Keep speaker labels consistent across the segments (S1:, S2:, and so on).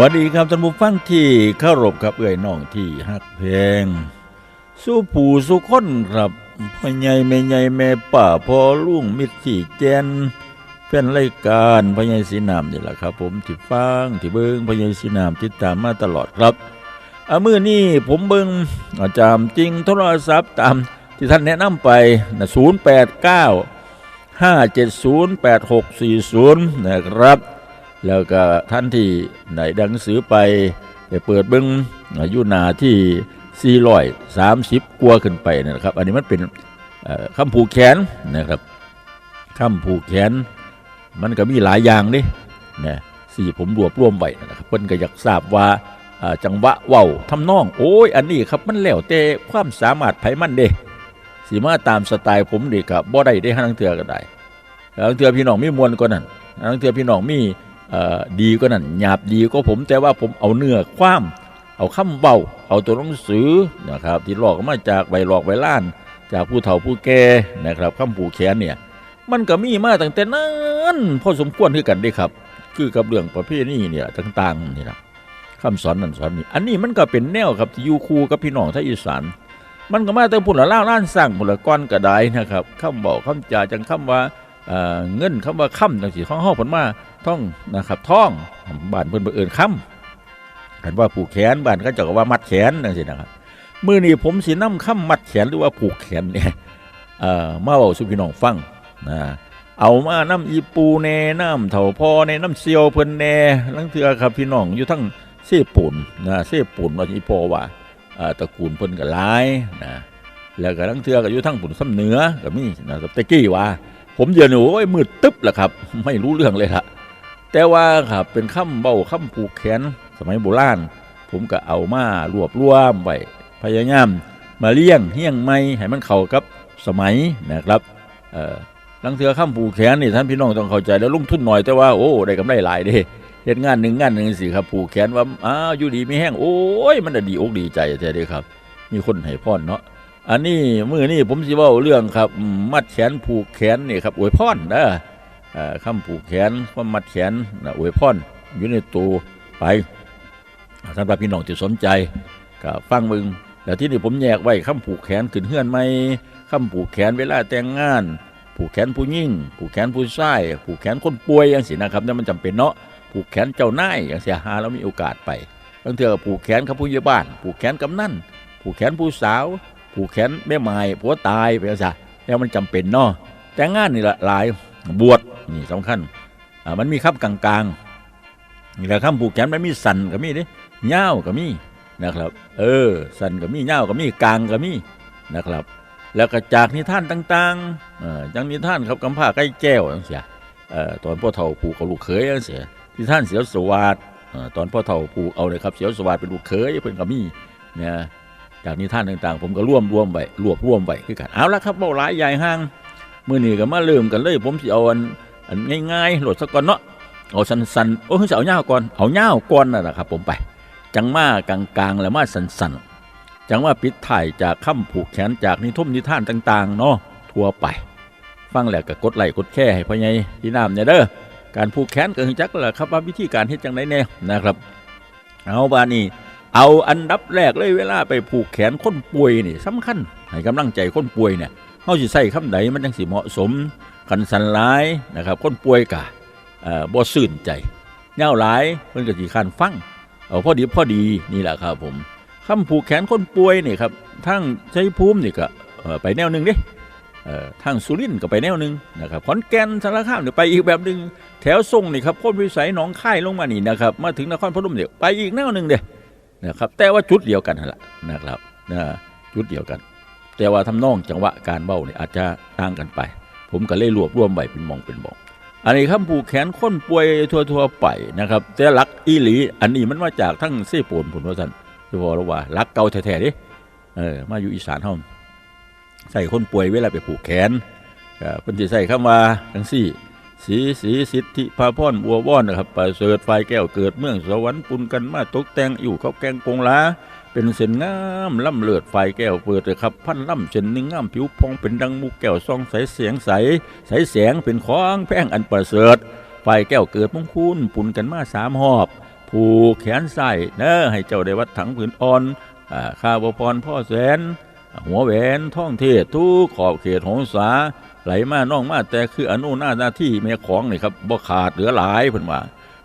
S1: วัสดีครับท่านผู้ฟังที่เคารพครับเอ่ยน้องที่ฮักเพลงสู้ปู่สู้คนครับพ่อใหญ่แม่ใหญ่แม่ป่าพ่อลุงมิตรที่แจนแฟนรายการพ่อใหญ่สีนามนี่แหละครับ ผมที่ฟังที่เบิ้งพ่อใหญ่สีนามติดตามมาตลอดครับอามือนี้ผมเบิ้งอาจารย์จริงโทรศัพท์ตามที่ท่านแนะนำไปนะศูนย์แปดเก้าห้าเจ็ดศูนย์แปดหกสี่ศูนย์นะครับ แล้วก็ท่านที่ไหนดังสือไปไปเปิดเบิ้งอายุนาที่ 430 กว่าขึ้นไปนะครับ อันนี้มันเป็นคำผูกแขนนะครับคำผูกแขน มันก็มีหลายอย่างนี่นะสี่ผมรวบรวมไว้นะครับเพิ่นก็อยากทราบว่าจังหวะเว้าทำนอง โอ้ย อันนี้ครับมันแล้วแต่ความสามารถไผมันเด้สีมาตามสไตล์ผมดีครับบ่ได้ได้ทั้งเทือก็ได้ทั้งเทือพี่น้องมีมวลกว่านั้นทั้งเทือพี่น้องมี่ ดีก็นั่นหยาบดีก็ผมแต่ว่าผมเอาเนื้อความเอาคำเบาเอาตัวหนังสือนะครับ ที่หลอกมาจากใบหลอกใบล้าน จากผู้เฒ่าผู้แก่นะครับคำผูกแขนเนี่ย มันก็มีมาตั้งแต่นั้นพอสมควรคือกันเด้ครับ คือกับเรื่องประเภทนี้เนี่ยต่างๆนี่นะคำสอนนั่นสอนนี่อันนี้มันก็เป็นแนวครับที่อยู่คู่กับพี่น้องทางอีสานมันก็มาแต่พุ่นละล่าล้านสร้างพุ่นละก้อนกระไดนะครับคำบอกคำจ่าจังคำว่า เอ่อเงินคำว่าคำจังสีของห้องผลมาท่องนะครับท่องบ้านเพิ่นบ่เอิญคำกันว่าผูกแขนบ้านเขาจะว่ามัดแขนจังซี่นะครับมือนี้ผมสินำคำมัดแขนหรือว่าผูกแขนเนี่ยเอ่อมาเว้าสู่พี่น้องฟังนะเอามาน้ำอีปูแน่น้ำเถาพอในน้ำเซียวเพิ่นแน่ลังเทือครับพี่น้องอยู่ทั้งเสปุ่นนะเสปุ่นว่าอีพอว่าตระกูลเพิ่นก็หลายนะแล้วก็ลังเทือก็อยู่ทั้งปุ่นซ้ำเหนือก็มีนะครับตะกี้ว่า ผมเดี๋ยวนี้โอ้ยมืดตึ๊บแหละครับ ไม่รู้เรื่องเลยละแต่ว่าครับเป็นคำเบาคำผูกแขนสมัยโบราณผมก็เอามารวบรวมไว้พยายามมาเลี้ยงเฮี้ยงไม่ให้มันเข้ากับสมัยนะครับเอ่อลังเทือข้ามผูกแขนนี่ท่านพี่น้องต้องเข้าใจแล้วลงทุนหน่อยแต่ว่าโอ้ได้กำไรหลายเด้เฮ็ดงานหนึ่งงานหนึ่งสิครับผูกแขนว่าอ้าวอยู่ดีไม่แห้งโอ้ยมันน่ะดีอกดีใจแท้เด้ครับ มีคนให้พรเนาะ อันนี้มือนี้ผมสิว้าเรื่องครับ มัดแขนผูกแขนนี่ครับอวยพรเด้อเอ่อคำผูกแขนความมัดแขนนะอวยพรอยู่ในตัวไปสำหรับพี่น้องที่สนใจก็ฟังมึงแล้วที่นี่ผมแยกไว้คำผูกแขนขึ้นเฮือนไหมคำผูกแขนเวลาแต่งงาน ผูกแขนผู้ยิ่ง ผูกแขนผู้ชาย ผูกแขนคนป่วยอย่างสินะครับนั่นมันจำเป็นเนาะผูกแขนเจ้านายอย่างเสียหาแล้วมีโอกาสไปบางเทื่อผูกแขนกับผู้ใหญ่บ้าน ผูกแขนกำนันผูกแขนผู้สาว ผูกแขนแม่ไม้ผัวตายไปอย่างเสียแล้วมันจำเป็นเนาะแต่งงานนี่ละหลายบวชนี่สำคัญมันมีคำกลางๆนี่แหละคำผูกแขนมันมีสันก็มีเดิเง่าก็มีนะครับ เออ สันก็มีเง่าก็มีกลางก็มีนะครับ แล้วก็จากนิทานต่างๆเอ่อจังนิทานครับกำพร้าใกล้แก้วจังเสียเอ่อตอนพ่อเฒ่าผูกกับลูกเขยจังเสียนิทานเสียวสวัสดตอนพ่อเฒ่าผูกเอาเลยครับเสียวสวัสดเป็นลูกเขยเพิ่นก็มีเนี่ย จากนิทานต่างๆ ผมก็ร่วมรวมไว้รวบรวมไว้คือกันเอาละครับเบาหลายใหญ่ห้างมื้อนี้ก็มาเริ่มกันเลย ผมสิเอาอันง่ายๆโหลดสักก่อนเนาะเอาสั้นๆโอ้ยสิเอายาก่อนเอายาก่อนน่ะนะครับผมไป จังมากลางๆแล้วมาสั้นๆจังว่าปิดถ่ายจากคำผูกแขนจากนิทุ่มนิทานต่างๆเนาะทั่วไป ฟังแล้วก็กดไลค์กดแค่ให้พ่อใหญ่พี่น้ำเนี่ยเด้อการผูกแขนก็คือจักแหละครับว่าวิธีการเฮ็ดจังไดแน่นะครับ เอาบานี้ เอาอันดับแรกเลยเวลาไปผูกแขนคนป่วยนี่สำคัญให้กำลังใจคนป่วยเนี่ยเฮาสิใส่คำใดมันจังสิเหมาะสมคันสันหลายนะครับ คนป่วยกะเออบ่ซื่นใจแนวหลายเพิ่นก็สิคันฟังเอาพอดีพอดีนี่แหละครับผมคำผูกแขนคนป่วยนี่ครับทั้งใชัยภูมินี่ก็ไปแนวหนึ่งด้เออทางสุรินทร์ก็ไปแนวหนึ่งนะครับขอนแก่นสารคามเนี่ยไปอีกแบบหนึ่งแถวทรงนี่ครับพ้นวิสัยหนองค่ายลงมานี่นะครับมาถึงนครพนมเนี่ยไปอีกแนวหนึ่งเด้ นะครับ แต่ว่าจุดเดียวกันนั่นแหละนะครับนะจุดเดียวกัน แต่ว่าทำนองจังหวะการเบ้าเนี่ยอาจจะต่างกันไป ผมก็เลยรวบรวมไว้เป็นมองเป็นบอกอันนี้คำผูกแขนคนป่วยทั่วๆไปนะครับ แต่ลักอีหลี อันนี้มันมาจากทั้งเสปูนผลว่าท่านจะบอกแล้วว่ารักเก่าแท้ๆดิเออมาอยู่อีสานเฮาใส่คนป่วยเวลาไปผูกแขนก็เพิ่นสิใส่คำว่าจังซี่ สีสีสิทธิพาพรบัวว่อนนะครับประเสริฐไฟแก้วเกิดเมืองสวรรค์ปุนกันมาตกแต่งอยู่เขาแกงกงลาเป็นเส้นงามล่ำเลือดไฟแก้วเปิดเลยครับ พันล่ำเส้นหนึ่งงามผิวพองเป็นดังมุกแก้วซองใสเสียงใส ใสแสงเป็นของแพงอันประเสริฐไฟแก้วเกิดมงคุณปุนกันมาสามหอบผูกแขนซ้ายเนอให้เจ้าได้วัดถังผืนอ่อนอ่าข้าบพรพ่อแสน หัวแหวนท่องเทศทุกขอบเขตหงสา ไหลมาน้องมาแต่คืออนุหน้าหน้าที่แม่ของนี่ครับบ่ขาดเหลือหลายเพิ่นว่า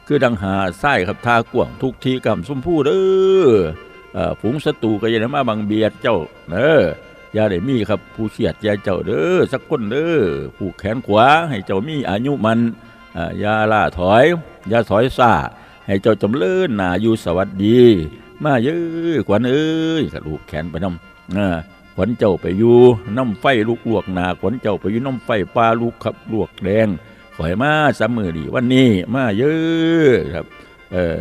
S1: คือดังหาไส้ครับทากวงทุกทีกำสมผู้เด้อเออฝูงศัตรูก็อย่าได้มาบังเบียดเจ้าเด้ออย่าได้มีครับผู้เสียดยาเจ้าเด้อสักคนเด้อผูกแขนขวาให้เจ้ามีอายุมันอย่าล่าถอยอย่าถอยซ่าให้เจ้าจำเริญหนาอยู่สวัสดี มาเยอะขวัญเอ้ยกระลูกแขนไปน้ำอ่า ขวัญเจ้าไปอยู่น้ำไฟลูกลวกหนาขวัญเจ้าไปอยู่น้ำไฟปลาลูกขับลวกแดงขอยมาสามมือดีวันนี้มาเยอะครับ เออ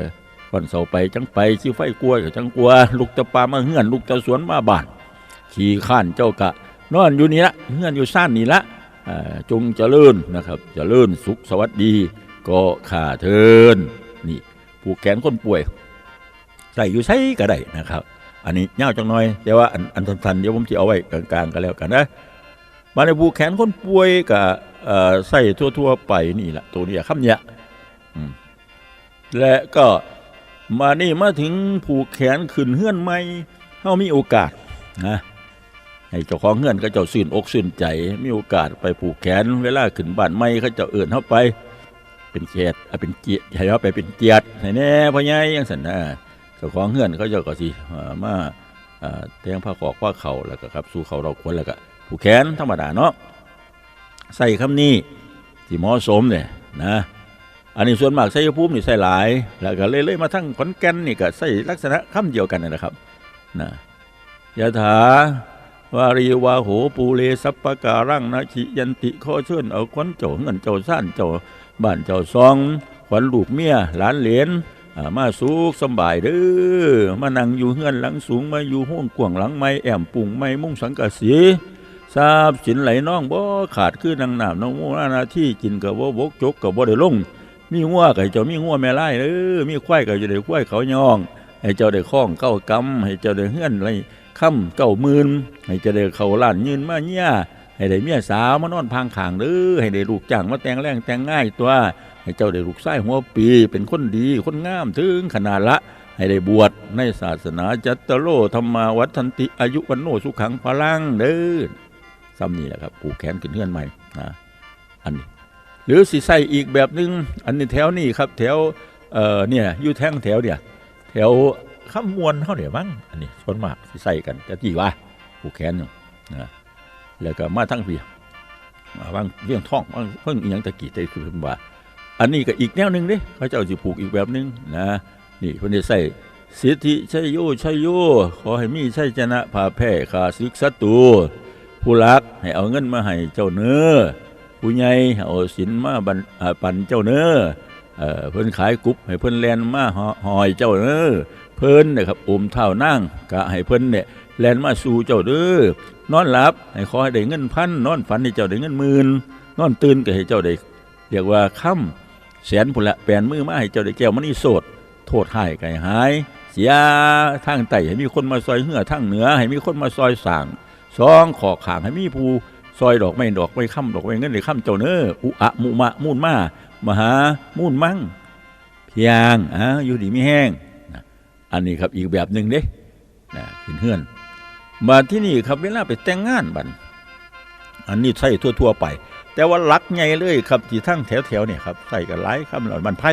S1: วันเสาร์ไปจังไปชิไฟกลัวกับจังกลัว ลูกตะปามาเฮือนลูกตะสวนมาบ้าน ขี่ข้านเจ้ากะ นอนอยู่นี่ละเฮือนอยู่ซ่านนี่ละอ่าจงเจริญนะครับ เจริญสุขสวัสดี ก็ข่าเทินนี่ ผูกแขนคนป่วยใส่อยู่ใช้ก็ได้นะครับ อันนี้ยาวจังหน่อย แต่ว่าอันอันสั้นๆเดี๋ยวผมจะเอาไว้กลางๆกันแล้วกันนะมาในผูกแขนคนป่วยกับใส่ทั่วๆไปนี่แหละตัวนี้คำเนี้ยและก็มานี่มาถึงผูกแขนขึ้นเฮือนใหม่เฮามีโอกาสนะให้เจ้าของเฮือนก็เจ้าสื่นอกสื่นใจ มีโอกาสไปผูกแขน เวลาขึ้นบ้านใหม่เขาเจ้าเอื่นเข้าไป เป็นเกียรติเป็นเกียรติให้เขาไปเป็นเกียรติแน่พ่อใหญ่ยังสันนะ จ้าของเฮือนเขาเจ้าก็สิมาเอ่อแทงผ้าขอกผ้าเข่าแล้วก็ครับ สู่เขาเราควรแล้วก็ผูกแขนธรรมดาเนาะใส่คำนี้ที่เหมาะสมเนี่ยนะอันนี้ส่วนมากใส่ภูมินี่ใส่หลาย แล้วก็เลยเลยมาทั้งขอนแก่นนี่ก็ใส่ลักษณะคำเดียวกันนนนะครับนะยะถาวารีวาโหปูเลสัปปะการังนะชิยันติขอเชิญเอาขวัญเจ้าเงินเจ้าซ่านเจ้าบ้านเจ้าซองขวัญลูกเมียหลานเหลนอ่า มาสุขสบายเด้อมานั่งอยู่เฮือนหลังสูงมาอยู่ห้องกว้างหลังไม้แอมปุ่งไม้มุ้งสังกะสีทราบสินไหลน้องบ่ขาดคือนางน้ำน้องมูหน้าที่กินกับว่าบกจกกับบ่ได้ลง มีงัวกับเจ้ามีงัวแม่ไล่เด้อมีควายกับเจ้าได้ควายเขายองให้เจ้าได้คล้องเก้ากำให้เจ้าได้เฮือนไรค่ำเก้ามื่นให้เจ้าได้เขาล้านยืนมาเนี่ยให้ได้เมียสาวมานอนพางขางเด้อให้ได้ลูกจ้างมาแต่งแรงแต่งง่ายตัว ให้เจ้าได้ลูกไส้หัวปี เป็นคนดีคนงามถึงขนาดละ ให้ได้บวชในศาสนาจัตตโลธรรมาวัฏันติอายุวันโนสุขังพลังเด้อซ้ำนี่แหละครับผูกแขนขึ้นเฮือนใหม่นะอันนี้ หรือสิใส่อีกแบบหนึง อันนี้แถวนี่ครับ แถวเอ่อเนี่ยอยู่แท่งแถวเนี่ยแถวข้ามมวนเท่าเดี๋ยวมั้งอันนี้ส่วนมากสิใส่กันจะกี่ว่าผูกแขนอยู่นะแล้วก็มาทั้งพี่มาบางเรื่องท่องบางเพิ่งอีหยังตะกี้ใจคือเพิ่นว่า อันนี้ก็อีกแนวหนึ่งเด้เขาเจ้าสิผูกอีกแบบหนึ่งนะนี่เพิ่นได้ใส่สิทธิชัยโยชัยโยขอให้มีชัยชนะผ่าแพ้ขาศึกศัตรูผู้รักให้เอาเงินมาให้เจ้าเนื้อผู้ใหญ่เอาสินมาบันอ่าปันเจ้าเนื้อเพิ่นขายกุ๊บให้เพิ่นแลนมาหอหอยเจ้าเนื้อเพิ่นนะครับอมเท้านั่งกะให้เพิ่นเนี่ยแลนมาสู่เจ้าเด้อนอนหลับให้ขอให้ได้เงินพันนอนฝันให้เจ้าได้เงินหมื่นนอนตื่นก็ให้เจ้าได้เรียกว่าค่ำ แสนพุ่นละแปลนมือมาให้เจ้าได้แก้วมณีโสด โทษหายไก่หาย เสียทางไต่ให้มีคนมาซอยเหือทางเหนือ ให้มีคนมาซอยสางสองขอขางให้มีผู้ซอยดอกไม่ดอกไม่ค่ำดอกไม่เงินเลยค่ำเจ้าเนออุอะมุมะมูนมามหามูนมั่งเพียงอะอยู่ดีไม่แห้งนะอันนี้ครับอีกแบบหนึ่งเด้นะขึ้นเฮือนมาที่นี่ครับเวลาไปแต่งงานบันอันนี้ใส่ทั่ว ๆ ไป แต่ว่าลักใหญ่เลยครับที่ทั้งแถวๆเนี่ยครับใส่กันหลายคำเหล่าบันไพ่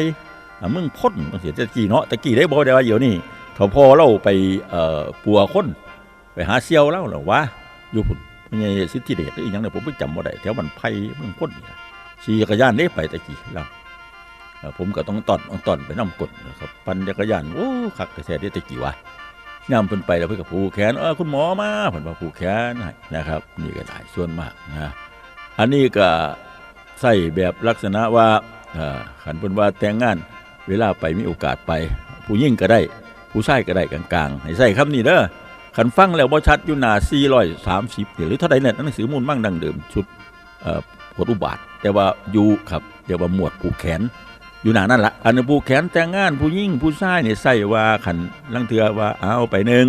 S1: มึงพ่นเสียตะกี้เนาะตะกี้ได้บอกได้ว่าเดี๋ยวนี้เขาพอเราไปเอ่อปัวคนไปหาเซียวแล้วหรอวะอยู่พุ่นไม่ใช่สิทธิเดชหรืออหยังเนี่ยผมไม่จำบ่าได้แถวบันไพเมืองพ้นนี่ล่ะขี่จักรยานได้ไปตะกี้แล้วเอ่อผมก็ต้องตอนต้องตอนไปน้ำกดนะครับปั่นจักรยานโอ้คักกระแสได้ตะกี้วะย่ำเพิ่นไปแล้วเพิ่นก็ผูกแขนเออคุณหมอมาเพิ่นว่าผูกแขนให้นะครับ นี่ก็ได้ส่วนมากนะ อันนี้ก็ใส่แบบลักษณะว่าขันเพิ่นว่าแต่งงานเวลาไปมีโอกาสไป ผู้ยิ่งก็ได้ ผู้ชายก็ได้กลางๆให้ใส่คำนี้เด้อขันฟังแล้วบ่ชัดอยู่หนา430นี่หรือเท่าใดเนี่ยหนังสือมูลมั่งดังเดิมชุดเอ่อผลอุบาท แต่ว่าอยู่ครับเดี๋ยวว่าหมวดผูกแขน อยู่หนานั่นละอันนี้ผูกแขนแต่งงานผู้ยิ่งผู้ชายเนี่ยใส่ว่าขันลังเทือว่าเอาไปหนึ่ง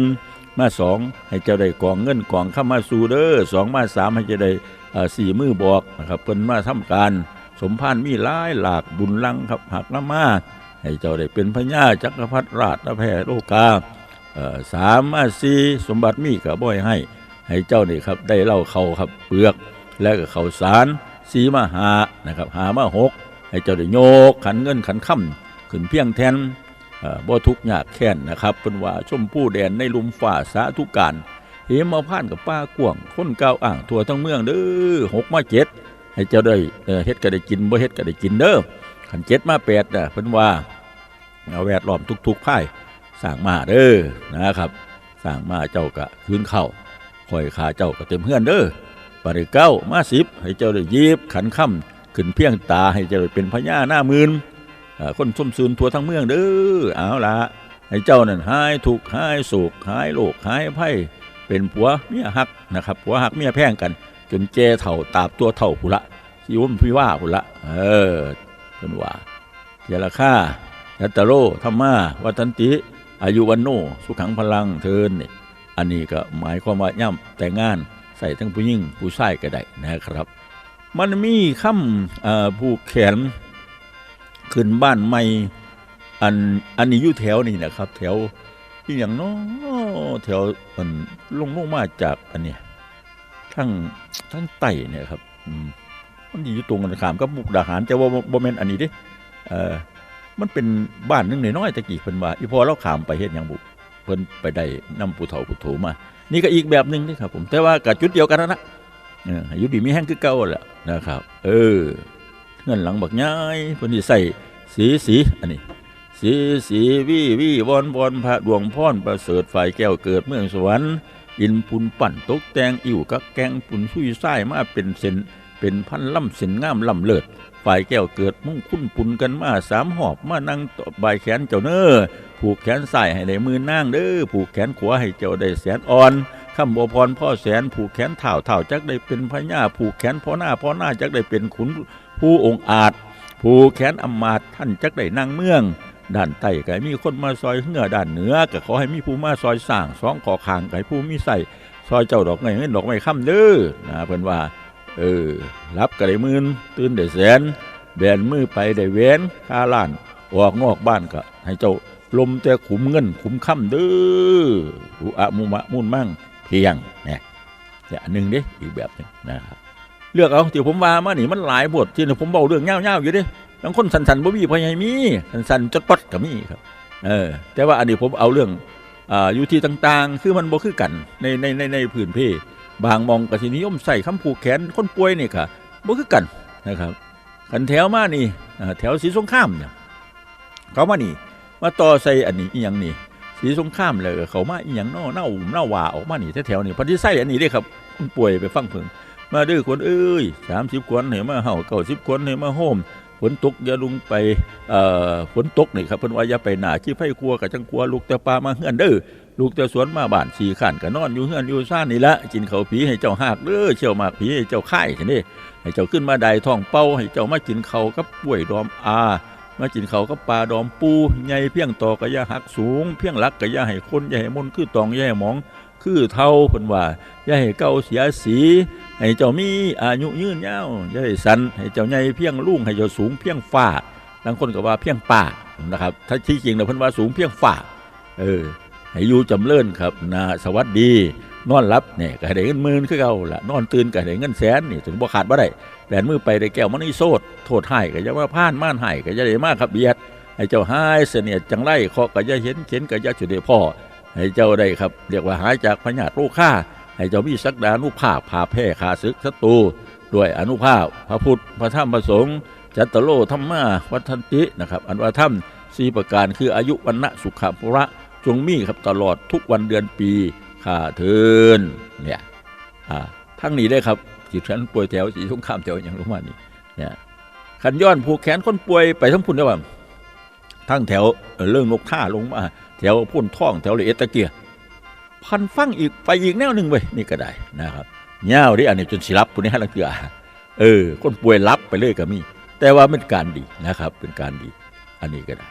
S1: มาสองให้เจ้าได้กองเงินกองเข้ามาสู่เด้อสองมาสามให้เจ้าได้ สี่มือบอกนะครับเพิ่นมาทำการสมพานมีหลายหลากบุญลังครับหักละมาให้เจ้าได้เป็นพญาจักรพรรดิราชแพร่โลกาสามอาสีสมบัติมีกับบ่อยให้ ให้เจ้านี่ครับได้เล่าเขาครับเปลือก และก็เขาสารสีมาหานะครับหามาหกให้เจ้าได้โยกขันเงินขันค่ำขึ้นเพียงแทนบ่ทุกข์ยากแค้นนะครับเป็นว่าชมผู้แดนในลุมฝ่าสาธุการ มมาผ่านกับป้ากวางคนก้าวอ่างทั่วทั้งเมืองเด้อหกมาเจ็ดให้เจ้าได้เอ่อเฮ็ดก็ได้กินบ่เฮ็ดก็ได้กินเด้อขันเจ็ดมาแปดน่ะเพิ่นว่าเอาแวดล้อมทุกๆภายสร้างมาเด้อนะครับสร้างมาเจ้าก็คืนเข้าคอยขาเจ้าก็เต็มเฮือนเด้อปริเก้ามาสิบให้เจ้าได้ยีบขันค่ำขึ้นเพียงตาให้เจ้าได้เป็นพญาหน้ามืนอ่าคนส้มซืนทั่วทั้งเมืองเด้อเอาละให้เจ้านั่นหายถูกข์หายโศกหายโรคหายภัย เป็นผัวเมียหักนะครับผัวหักเมียแพงกัน จนเจเถ่าตาบตัวเถ่าผุละที่วมพิว่าผุละเออเป็นว่าเจรค่ายัตตโรธรรมาวัตันติ อายุวันโนสุขังพลังเทินนี่อันนี้ก็หมายความว่าย่ำแต่งงานใส่ทั้งผู้หญิงผู้ชายก็ได้นะครับ มันมีคำเอ่อผูกแขนขึ้นบ้านใหม่อันอันนี้อยู่แถวนี่นะครับ แถว ที่อย่างน้อแถวมันลงลงมาจากอันเนี้ยทั้งทั้งไต่เนี่ยครับมันอยู่ตรงกันข้ามกับมุกดาหารแต่ว่าบ่แม่นอันนี้ด้เออมันเป็นบ้านหนึงน้อยๆตะกี้เพิ่นว่าอีพอเราขามไปเฮ็ดหยังบุเพิ่นไปได้นำผู้เฒ่าผู้โถมา นี่ก็อีกแบบหนึ่งนี่ครับผมแต่ว่ากับจุดเดียวกันนั่นนะอออายุดีมีแห้งคือเก่าแหละนะครับ เออเงินหลังบักย้ายเพิ่นสิใส่สีสีอันนี้ สีสีวิวิวอนวอนพระดวงพรประเสริฐฝ่ายแก้วเกิดเมืองสวรรค์อินปุนปั่นตกแต่งอิ่วกักแกงปุนชุยไส้มาเป็นเส้นเป็นพันล่ำเส้นงามล่ำเลิศฝ่ายแก้วเกิดมุ่งคุ้นปุนกันมาสามหอบมานั่งต่อบแขนเจ้าเน้อผูกแขนซ้ายให้ได้มือนางเด้อผูกแขนขวาให้เจ้าได้แสนอ่อนคำบพรพ่อแสนผูกแขนเถ่าเถ่าจักได้เป็นพญาผูกแขนพ่อหน้าพ่อหน้าจักได้เป็นขุนผู้องอาจผูกแขนอำมาตท่านจักได้นางเมือง ด้านใต้ก็มีคนมาซอยเหนือด้านเหนือก็ขอให้มีผู้มาซอยสร้างสองขอขางก็ให้ผู้มีใส่ซอยเจ้าดอกไม้เงินดอกไม้ค่ำเด้อนะเพิ่นว่า เออ รับก็ได้มื่นตื่นได้แสนแบนมือไปได้แหวนคาล้านออกงอกบ้านก็ให้เจ้าลมแต่ขุมเงินขุมค่ำเด้ออุอะมุมะมุ่นมั่งเพียงเนี่ยเนี่ยอันหนึ่งด้อีกแบบหนึงนะครับเลือกเอาที่ผมว่ามานี่มันหลายบทที่ผมเบาเรื่องเงาๆอยู่ด้ บางคนสันสันๆบ่มีพยายมีสันสันๆจดปดก็มีครับเออแต่ว่าอันนี้ผมเอาเรื่องอ่าอยู่ที่ต่างๆ คือมันบ่คือกันในในในในพื้นเพบางมองกสินิยมใส่คำผูกแขนคนป่วยนี่ค่ะบ่คือกันนะครับขันแถวมานี่แถวสีสงครามเนี่ยเขามานี่ มาต่อใส่อันนี้อีหยังนี่สีสงครามเลยเขามาอีหยังเน่าเน่าเน่าว่าออกมานี่แถวๆนี่พันที่ใส่อันนี้ได้ครับป่วยไปฟังเพิ่งมาดื้อคนเอ้ยสามสิบคนเห็นมาเห่าเก้าสิบคนเห็นมาโฮม ฝนตกอย่าลุงไปฝนตกนี่ครับเพิ่นว่าอย่าไปหนาขี้ไฟครัวกับจังกลัวลูกแต่ปลามาเฮือนเด้อลูกแต่สวนมาบ้านสี่ขันก็นอนอยู่เฮือนอยู่ซ่านนี่ละกินเขาผีให้เจ้าหากเด้อเชี่ยวมากผีให้เจ้าค่ทีนี้ให้เจ้าขึ้นมาได้ท้องเป้าให้เจ้ามากินเขากับป่วยดอมอามากินเขาก็ปลาดอมปูใหญ่เพียงต่อกะยาหักสูง เพียงหลักกะยาให้คนอย่าให้มนคือตองอย่าให้หมอง คือเท่าเพิ่นว่าอย่าให้เก่าเสียสี ให้เจ้ามีอายุยืนยาวอย่าให้สันให้เจ้าใหญ่เพียงลุ่งให้เจ้าสูงเพียงฟ้าบางคนก็ว่าเพียงป่านะครับ ถ้าที่จริงแล้วเพิ่นว่าสูงเพียงฟ้าเออให้อยู่จำเริญครับนาสวัสดี นอนรับเนี่ยก็ได้เงินหมื่นคือเก่าละนอนตื่นก็ได้เงินแสนนี่ถึงบ่ขาดบ่ได้แบนมือไปได้แก้วมันนี่โซดโทษให้ก็จะว่าพ่านม่านให้ก็จะได้มากครับเบียดให้เจ้าหายเสนียดจังไรเคาะก็จะเห็นเข็นก็จะจุดเดพ่อ ให้เจ้าได้ครับ เรียกว่าหายจากพญาติโรคฆ่าให้เจ้ามีสักดานุภาพพาแพ่ขาศึกศัตรูด้วยอนุภาพพระพุทธพระธรรมพระสงฆ์จัตตโลธรรมาวัฒนตินะครับอันว่าธรรมสี่ประการคืออายุวันนะสุขภระจงมีครับตลอดทุกวันเดือนปีข้าเทินเนี่ยอ่าทั้งนี้ได้ครับจิตฉันป่วยแถวสีสงครามแถวอย่างลงมานี่เนี่ยขันย้อนผูกแขนคนป่วยไปทั้งพุ่นได้ว่างทั้งแถวเอ่อเรื่องนกท่าลงมา แถวพุ่นท่องแถวเลยเอตะเกียพันฟังอีกไปอีกแนวหนึ่งเว้ยนี่ก็ได้นะครับเงาวดิอันนี้จนสิรับปุ่นนี้ให้ลังเกือเออคนป่วยรับไปเลยก็มี แต่ว่าเป็นการดีนะครับ เป็นการดี อันนี้ก็ได้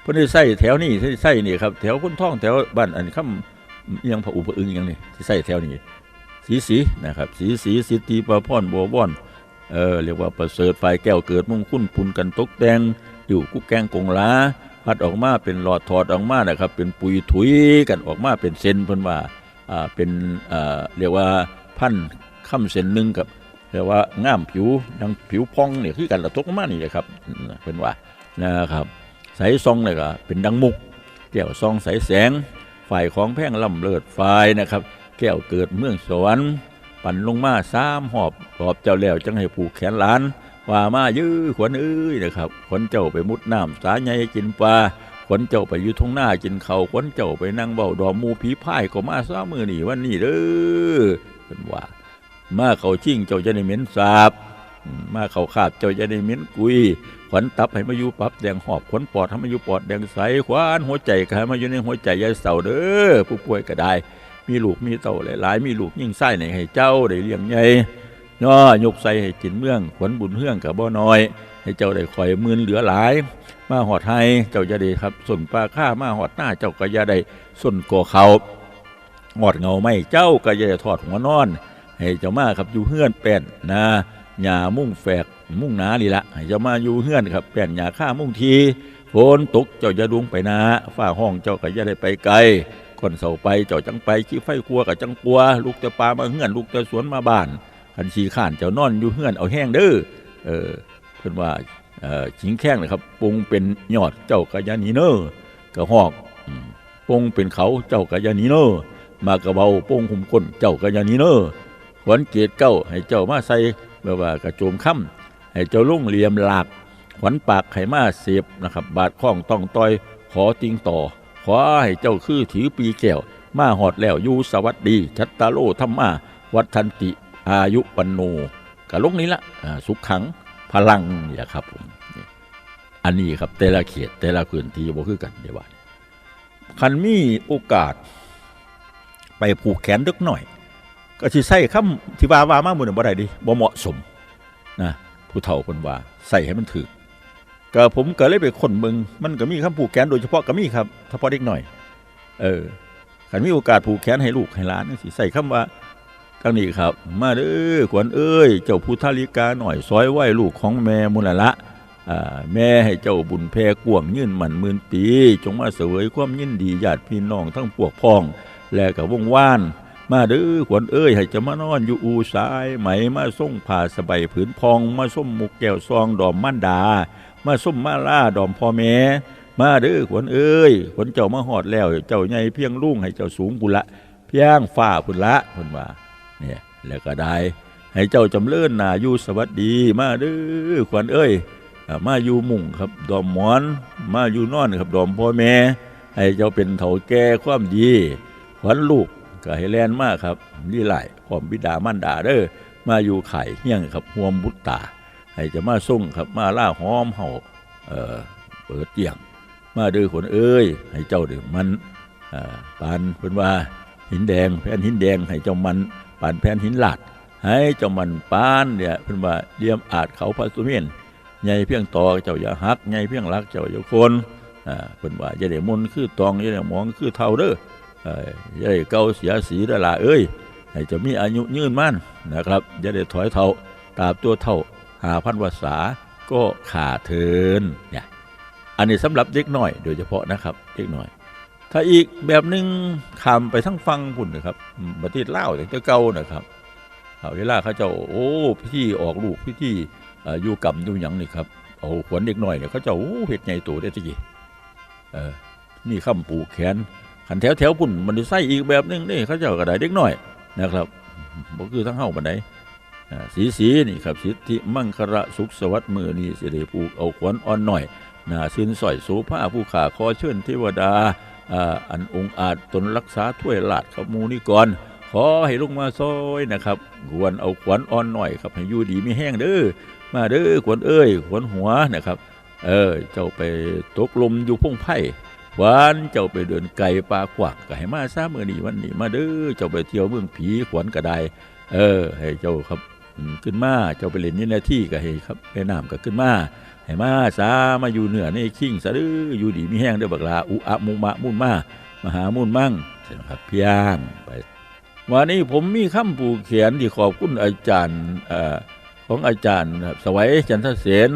S1: เพิ่นได้ใส่แถวนี้ใส่นี่ครับแถวคนท่องแถวบ้านอันคำอิหยังพระอุปอึงอิหยังนี่ที่ใส่แถวนี้สีสีนะครับ สีสีสิทธิประพรบัวบ่อนเออเรียกว่าประเสริฐฝ่ายแก้วเกิดมุ่งคุณปุนกันตกแต่งอยู่กุ๊กแกงกงลา พัดออกมาเป็นหลอดถอดออกมานะครับ เป็นปุยถุยกันออกมาเป็นเส้นเพิ่นว่าอ่าเป็นอ่าเรียกว่าพันค่ำเส้นหนึ่งกับเรียกว่าง่ามผิวดังผิวพองเนี่ยคือกันละตกมานี่นะครับเพิ่นว่านะครับใสซองเนี่ยก็เป็นดังมุก แก้วซองใสแสง ฝ่ายของแพ่งล่ำเลิศฝ่ายนะครับ แก้วเกิดเมืองสวรรค์ปั่นลงมาสามหอบหอบเจ้าแล้วจังให้ผูกแขนหลาน ว่ามายื้อขวัญเอ้ยนะครับขวัญเจ้าไปมุดน้ำสาใหญ่กินปลาขวัญเจ้าไปอยู่ทุ่งหน้ากินเขาขวัญเจ้าไปนั่งเบาดอมมูผีพ่ายก็มาซ้ามือนี่วันนี้เด้อเป็นว่า มาเขาชิ่งเจ้าจะได้เหม็นสาบมาเขาขาบเจ้าจะได้เหม็นกุย ขวัญตับให้มาอยู่ปับแดงหอบขวัญปอดให้มาอยู่ปอดแดงใสขวานหัวใจให้มาอยู่ในหัวใจยายเสาเด้อผู้ป่วยก็ได้ มีลูกมีเต่าหลายๆมีลูกยิ่งไส้ในให้เจ้าได้เลี้ยงใหญ่ ย่อยกใส่ให้กินเมืองขวัญบุญเฮืองกับบ่น้อย ให้เจ้าได้คอยมืนเหลือหลาย มาหอดให้เจ้าจะได้ครับส่วนปลาข้ามาหอดหน้าเจ้าก็อย่าได้ส่วนก่อเขาหอดเงาไม่เจ้าก็อย่าได้ทอดหัวนอน ให้เจ้ามาครับอยู่เฮือนแป้นนะหญ้ามุ่งแฝกมุ่งหนานี่ละให้เจ้ามาอยู่เฮือนครับแป้นหญ้าข้ามุ่งทีฝนตกเจ้าจะดวงไปนาฝ้าห้องเจ้าก็อย่าได้ไปไกลคนเสาไปเจ้าจังไปขี้ไฟครัวกับจังปัว ลูกแต่ปลามาเฮือนลูกแต่สวนมาบ้าน คันชีข้านเจ้านอนอยู่เฮือนเอาแห้งเด้อเออเพิ่นว่าชิงแข้งนะครับปงเป็นยอดเจ้ากะยานีเนอกระหอกปงเป็นเขาเจ้ากะยานีเนอมากระเบาปงหุมก้นเจ้ากะยานีเนอขวัญเกตเก้าให้เจ้ามาใส่แบบว่ากระโจมค่ำให้เจ้าลุ่งเหลี่ยมหลากขวัญปากไขมาเสียบนะครับ บาดข้องต้องต่อยขอติงต่อ ขอให้เจ้าคือถือปีแก้วมาหอดแล้วอยู่สวัสดี ชัตตาโลธรรมาวัฒนติ อายุปันโนกะลกนี้ละสุขขังพลังนี่แหละครับผมอันนี้ครับแต่ละเขตแต่ละพื้นที่บ่คือกันเดี๋ยวว่าคันมีโอกาส ไปผูกแขนเล็กหน่อย ก็สิใส่คำที่ว่าว่ามาหมื้อนี้บ่ได้ดิบ่เหมาะสมนะผู้เฒ่าเพิ่นว่าใส่ให้มันถูกก็ผมก็เลยไปค้นเบิงมันก็มีคำผูกแขนโดยเฉพาะก็มีครับเฉพาะเด็กหน่อย เออคันมีโอกาสผูกแขนให้ลูกให้หลานสิใส่คำว่า ทั้งนี้ครับ มาเด้อขวัญเอ้ย เจ้าพุทธาลิกาหน่อยซอยไหวลูกของแม่มุลละแม่ให้เจ้าบุญแพ่กวงยื่นหมันมื่นปี จงมาเสวยความยินดีญาติพี่น้องทั้งพวกพ้อง และกับวงว่าน มาเด้อขวัญเอ้ย ให้เจะมานอนอยู่อูสายไหมมาส่งผ่าสบายผืนพอง มาส้มมุกแก้วซองดอมมั่นดา มาส้มมาล่าดอมพ่อแม่มาเด้อขวัญเอ้ยขวัญเจ้ามาหอดแล้ว เจ้าใหญ่เพียงลุ่งให้เจ้าสูงพุละ เพียงฝ้าพุนละเพิ่นว่า เนี่ยแล้วก็ได้ ให้เจ้าจำเริญนาอยู่สวัสดีมาเด้อขวัญเอ้ยมาอยู่มุ่งครับดอมหมอน มาอยู่นอนครับดอมพ่อแม่ ให้เจ้าเป็นเฒ่าแก่ความดีขวัญลูกก็ให้แลนมากครับนี่ไหลพร้อมบิดามารดาเด้อมาอยู่ไข่เฮี้ยงครับห่วมบุตตา ให้จะมาส่งครับมาล่าหอมเห่าเอ่อเปิดเตียง มาเด้อขวัญเอ้ย ให้เจ้าเด้อมันปานเพิ่นว่าหินแดงแผ่นหินแดงให้เจ้ามัน ปานแผ่นหินหลาด ให้เจ้ามันปานเนี่ยเพิ่นว่าเลี่ยมอาจเขาพระสุเมนใหญ่เพียงต่อเจ้าอย่าหักใหญ่เพียงรักเจ้าอย่าคนอ่าเพิ่นว่าอย่าได้มนคือตองอย่าได้หมองคือเท่าเด้อเอ่ออย่าได้เกาเสียสีเด้อล่ะเอ้ยให้เจ้ามีอายุยืนมั่นนะครับอย่าได้ถอยเท่าตราบตัวเท่าหาพันวาษาก็ขาเทินเนี่ยอันนี้สำหรับเด็กน้อยโดยเฉพาะนะครับเด็กน้อย ถ้าอีกแบบหนึ่งขามไปทั้งฟังพุ่นนะครับประเทศลาวแต่เก่านะครับเอาเวลาเขาเจ้าโอ้พิธีออกลูกพิธีเอ่อยู่กรรมอยู่หยังนี่ครับเอาขวัญเด็กน้อยเนี่ยเขาเจ้าโอ้เฮ็ดใหญ่โตได้ตะกี้เออมีคำปูแขนขันแถวแถวพุ่นมันได้ใส่อีกแบบหนึงนี่เขาเจ้าก็ไดเด็กน้อยนะครับบ่คือทั้งเฮาปานใดาสีสีนี่ครับสิทธิมังคระสุขสวัสดิ์มือนี่สิได้ผูกเอาขวัญอ่อนหน่อยนาสินสอยโสภาผู้ขาขอเชิญเทวดา อันองค์อาจตนรักษาถ้วยลาดขมูนี่ก่อนขอให้ลงมาซอยนะครับควรเอาขวัญอ่อนหน่อยครับให้อยู่ดีไม่แห้งเด้อมาเด้อขวัญเอ้ยขวัญหัวนะครับ เออเจ้าไปตกลมอยู่พงไผ่หวานเจ้าไปเดินไก่ปลากวักก็ให้มาซาเมือนี้วันนี้มาเด้อเจ้าไปเที่ยวเมืองผีขวัญก็ได้เออ ให้เจ้าครับขึ้นมาเจ้าไปเล่นนี่นาที่ก็ให้ครับแม่น้ำก็ขึ้นมา ให้มาสามาอยู่เหนือในคิงสะดืออยู่ดีมีแห้งเด้อบักลาอุอะมุมะมุ่นมามหามุ่นมั่งใช่ไหมครับเพียงไปวันนี้ผมมีคำปูเขียนที่ขอบคุณอาจารย์ของอาจารย์สวัยจันทเสน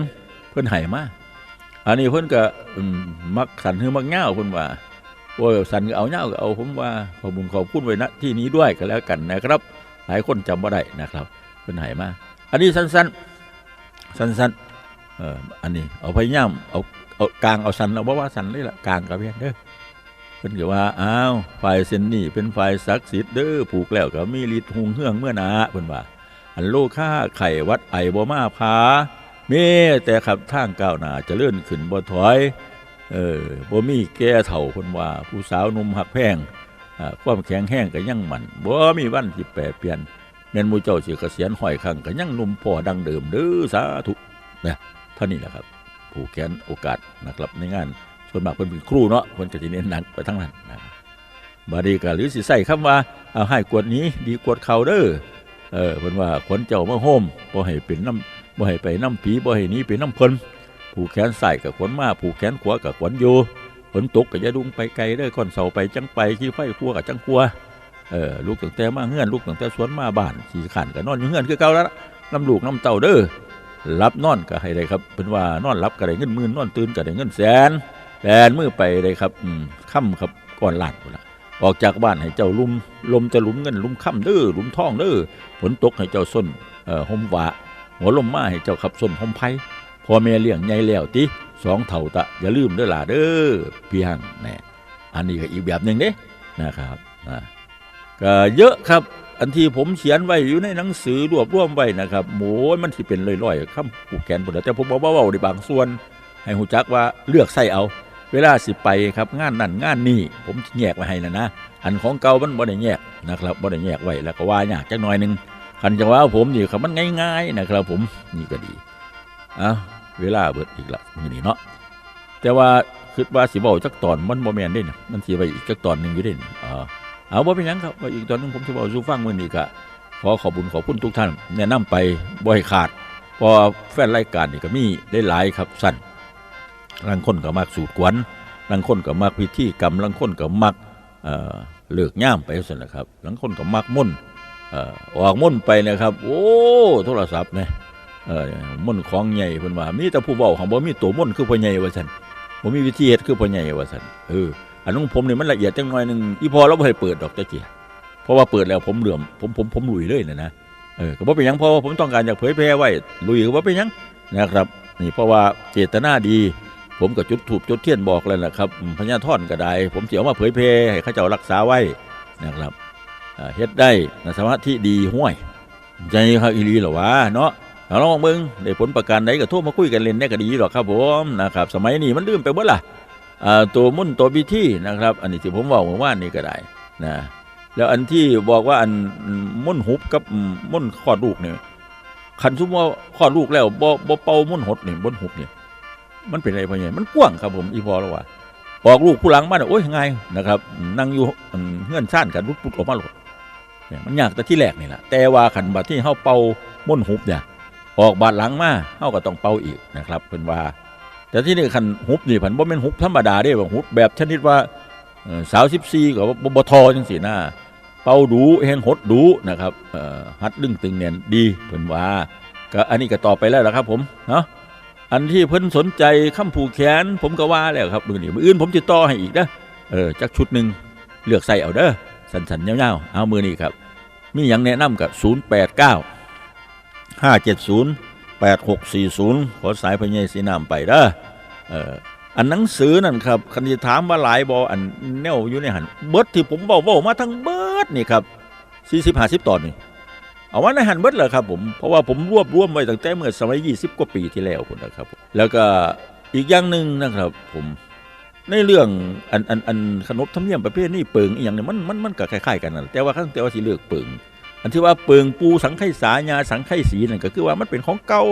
S1: เพื่อนไห้มาอันนี้เพิ่อนก็มักสันคือมักเง่าวเพิ่อนว่าโอ้ยสันก็เอาเง่าวก็เอาผมว่าขอบุญขอบคุณไว้ณที่นี้ด้วยก็แล้วกันนะครับ หลายคนจำบ่ได้นะครับ เพิ่อนให้มาอันนี้สั้นๆ สั้นๆ เอออันนี้เอาพยายามเอาเอากลางเอาสันเอาบ่ว่าสันเลยละกลางกับเพียนเด้อเพิ่นก็ว่าอ้าวฝ่ายเส้นนี้เป็นฝ่ายศักดิ์สิทธิ์เด้อผูกแล้วก็มีฤทธิ์หุงเฮืองเมื่อนาเพิ่นว่า อันโลค่าไข่วัดไอบ่มาพาเมีแต่ขับทางก้าวหน้าจะเลื่อนขึ้นบ่ถอยเออบ่มีแก่เฒ่าคนว่า ผู้สาวหนุ่มหักแพงอ่าความแข็งแห้งก็ยังมันบ่มีวันสิแปรเปลี่ยนแม่นมู่เจ้าสิเกษียณห้อยคังก็ยังหนุ่มพอดังเดิมเด้อสาธุนะเท่านี้แหละครับ ผู้แขนโอกาสนะครับในงานส่วนมากเพิ่นเป็นครูเนาะเพิ่นก็สิเน้นหนักไปทั้งนั้นนะบาดีก็หรือสิใส่คำว่าเอาให้กวดนี้ดีกวดเขาเด้อเออเพิ่นว่าขนเจ้ามาโฮมบ่ให้เป็นน้ำบ่ให้ไปน้ำผีบ่ให้หนี้ไปน้ำเพิ่นผูกแขนใส่กับขนมาผูกแขนขวากับขนอยู่ฝนตกกับยาดุงไปไกลเด้อก่อนเสาไปจังไปขี้ไฟครัวกับจังครัวเออลูกตั้งแต่มาเฮือนลูกตั้งแต่สวนมาบ้านขี่ขันกับนอนอยู่เฮือนคือเก่าแล้วล่ะน้ำลูกน้ำเต่าเด้อ รับนอนก็ให้ได้ครับเป็นว่านอนรับก็ได้เงินหมื่นนอนตื่นก็ได้เงินแสนแสนมือไปได้ครับอืมค่ำครับก่อนหลาดพุ่นละออกจากบ้านให้เจ้าลุม ลมจะหลุมเงินหลุมค่ำเด้อหลุมทองเด้อฝนตกให้เจ้าส้นเอ่อห่มหวาหัวลมมาให้เจ้าขับส้นหอมไผ่พ่อแม่เลี้ยงใหญ่แล้วติสองเท่าตะอย่าลืมเด้อล่ะเด้อพี่หังแน่อันนี้ก็อีกแบบหนึ่งเด้นะครับนะก็เยอะครับ อันที่ผมเขียนไว้อยู่ในหนังสือรวบรวมไว้นะครับโหยมันที่เป็นลอยๆคำผูกแขนผมแต่ผมบอกว่าเว้าในบางส่วน ให้หูจักว่าเลือกใส่เอา เวลาสิไปครับงานนั่นงานนี่ผมแยกไว้ให้นะนะ อันของเก่ามันบ่ได้แยกนะครับบ่ได้แยกไว้แล้วก็ว่ายากจักหน่อยหนึงคันจะว่าผมนี่ครับมันง่ายๆนะครับผมนี่ก็ดีอ้าเวลาเบิดอีกละมื้อนี้เนาะแต่ว่าคิดว่าสิเว้าจักตอนมันบ่แม่นเด้นี่มันสิไว้อีกจักตอนหนึงอยู่เด้นี่อ่า เอาบ่เป็นหยังครับว่าอีกตอนหนึงผมสิเว้าสู่ฟังมื้อนี้ก็ขอขอบุญขอบคุณทุกท่าน แนะนำไปบ่ให้ขาดเพอแฟนรายการนี่ก็มีได้หลายครับสั้นบางคนก็มักสูตรกวนบางคนก็มักพิธีกรรมบางคนก็มักเอ่อเลิกย่ามไปซั่นนะครับบางคนก็มักมุ่นเอ่อออกมุ่นไปนะครับ โอ้โทรศัพท์เนี่ยเออมุ่นของใหญ่เพิ่นว่ามีแต่ผู้เว้าของบ่มีตัวมุ่นคือพ่อใหญ่ว่าซั่นบ่มีวิธีเฮ็ดคือพ่อใหญ่ว่าซั่นเออ อันของผมเนี่ยมันละเอียดจังหน่อยหนึ่งอีพอเราบ่ให้เปิดดอกตะเกียเพราะว่าเปิดแล้วผมเหลื่อมผมผมผมลุยเลยนะนะเออก็บ่เป็นยังเพราะว่าผมต้องการอยากเผยแพร่ไว้ลุยก็บ่เป็นยังนะครับ นี่เพราะว่าเจตนาดี ผมก็จุดถูกจุดเทียนบอกแล้วนะครับพญาท่อนก็ได้ ผมเสิเอามาเผยแพร่ให้เขาเจ้ารักษาไว้นะครับเฮ็ดได้นะสมาธิดีห้วย ใจครับอีหลีหรอวะเนาะเอาลองเบิ่งได้ผลประการใดก็โทรมาคุยกันเล่นได้ก็ดีหรอกครับผมนะครับสมัยนี้มันลืมไปเบิดล่ะ ตัวมุ่นตัวพิธีนะครับ อันนี้ที่ผมบอกเมื่อวานนี้ก็ได้นะแล้วอันที่บอกว่าอันมุ่นหุบกับมุ่นขอดลูกเนี่ยคันซุมว่าขอดลูกแล้วบ่บ่เป่ามุ่นหดนี่บนหุบนี่มันเป็นอะไรพ่อใหญ่มันกว้างครับผมอีพอแล้วว่าออกลูกผู้หลังมาเนี่ยโอ้ยง่ายนะครับนั่งอยู่เฮือนซ่านกันรุดปุดออกมาหลดเนี่ยมันยากแต่ที่แรกนี่แหละแต่ว่าขันบัดที่เฮาเป่ามุ่นหุบเนี่ยออกบาดหลังมาเฮาก็ต้องเป่าอีกนะครับเพิ่นว่า แต่ที่นี่ขันหุบนี่ผันบ่แม่นหุบธรรมดาเด้ว่าหุบแบบชนิดว่าเอ่อสาว14ก็บ่บ่ทอจังซี่นะเป่าดูแฮงหดดูนะครับเอ่อหัดดึงตึงเนี่ยดีเพิ่นว่าก็อันนี้ก็ต่อไปแล้วละครับ ผมเนาะอันที่เพิ่นสนใจคำผูกแขน ผมก็ว่าแล้วครับมือนี้มื้ออื่นผมสิต่อให้อีกนะเออจักชุดหนึ่งเลือกใส่เอาเด้อสันสันยาวๆเอามือนี่ครับ มีอย่างแนะนำกับ 0 8 8 6 4 0 ขอสายพญายสีน้ำไปเด้อเอ่ออันหนังสือนั่นครับคันที่ถามว่าหลายบออันแนวอยู่ในหันเบิดที่ผมบอกว่ามาทั้งเบิดนี่ครับ40 50ตอนนี่เอาไว้ในหันเบิดเลยครับผมเพราะว่าผมรวบรวมไว้ตั้งแต่เมื่อสมัย 20 กว่าปีที่แล้วคุณนะครับ แล้วก็อีกอย่างหนึ่งนะครับผมในเรื่องอันอันอันขนบธรรมเนียมประเภทนี้เปิงอหย่างเนี่ยมันมันมันก็คล้ายๆกันนั่นแหละแต่ว่าขั้นแต่ว่าสิเลือกเปิง อันที่ว่าเปิงปูสังไขสายาสังไขสีนั่นก็คือว่ามันเป็นของเก่า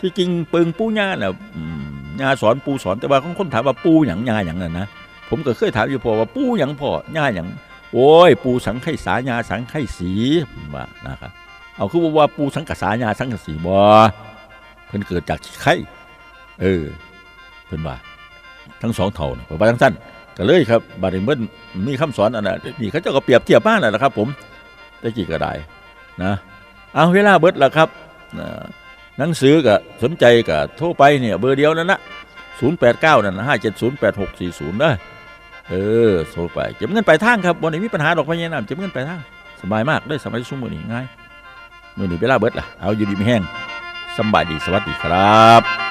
S1: ที่จริงเปิงปูญาน่ะอืมญาสอนปูสอนแต่ว่าคนถามว่าปูหยังญาหยังนั่นนะผมก็เคยถามอยู่พอว่าปูหยังพ่อญาหยังโอ้ย ปูสังไขสายาสังไขสีผมว่านะครับเอาคือว่าปูสังกสายาสังกสีบ่เพิ่นเกิดจากไข่เออเพิ่นว่าทั้งสองเท่านะผมว่าทั้งสั้นก็เลยครับบาดนี้เบิ้นมีคำสอนอันนั้นนี่เขาเจ้าก็เปรียบเทียบมากแหละครับ ผมได้กี่ก็ได้ นะเอาเวลาเบิดละครับนะหนังสือกับสนใจก็โทรไปเนี่ยเบอร์เดียวนั่นนะ089นั่น5708640เด้เออโทรไปเก็บเงินไปทางครับวันได้มีปัญหาดอกพะยาน้ำเก็บเงินไปทางสบายมากได้สมัยชุ่มมือนี่ง่ายมือนี่เวลาเบิดล่ะเอาอยู่ดีไม่แห้งสบายดีสวัสดีครับ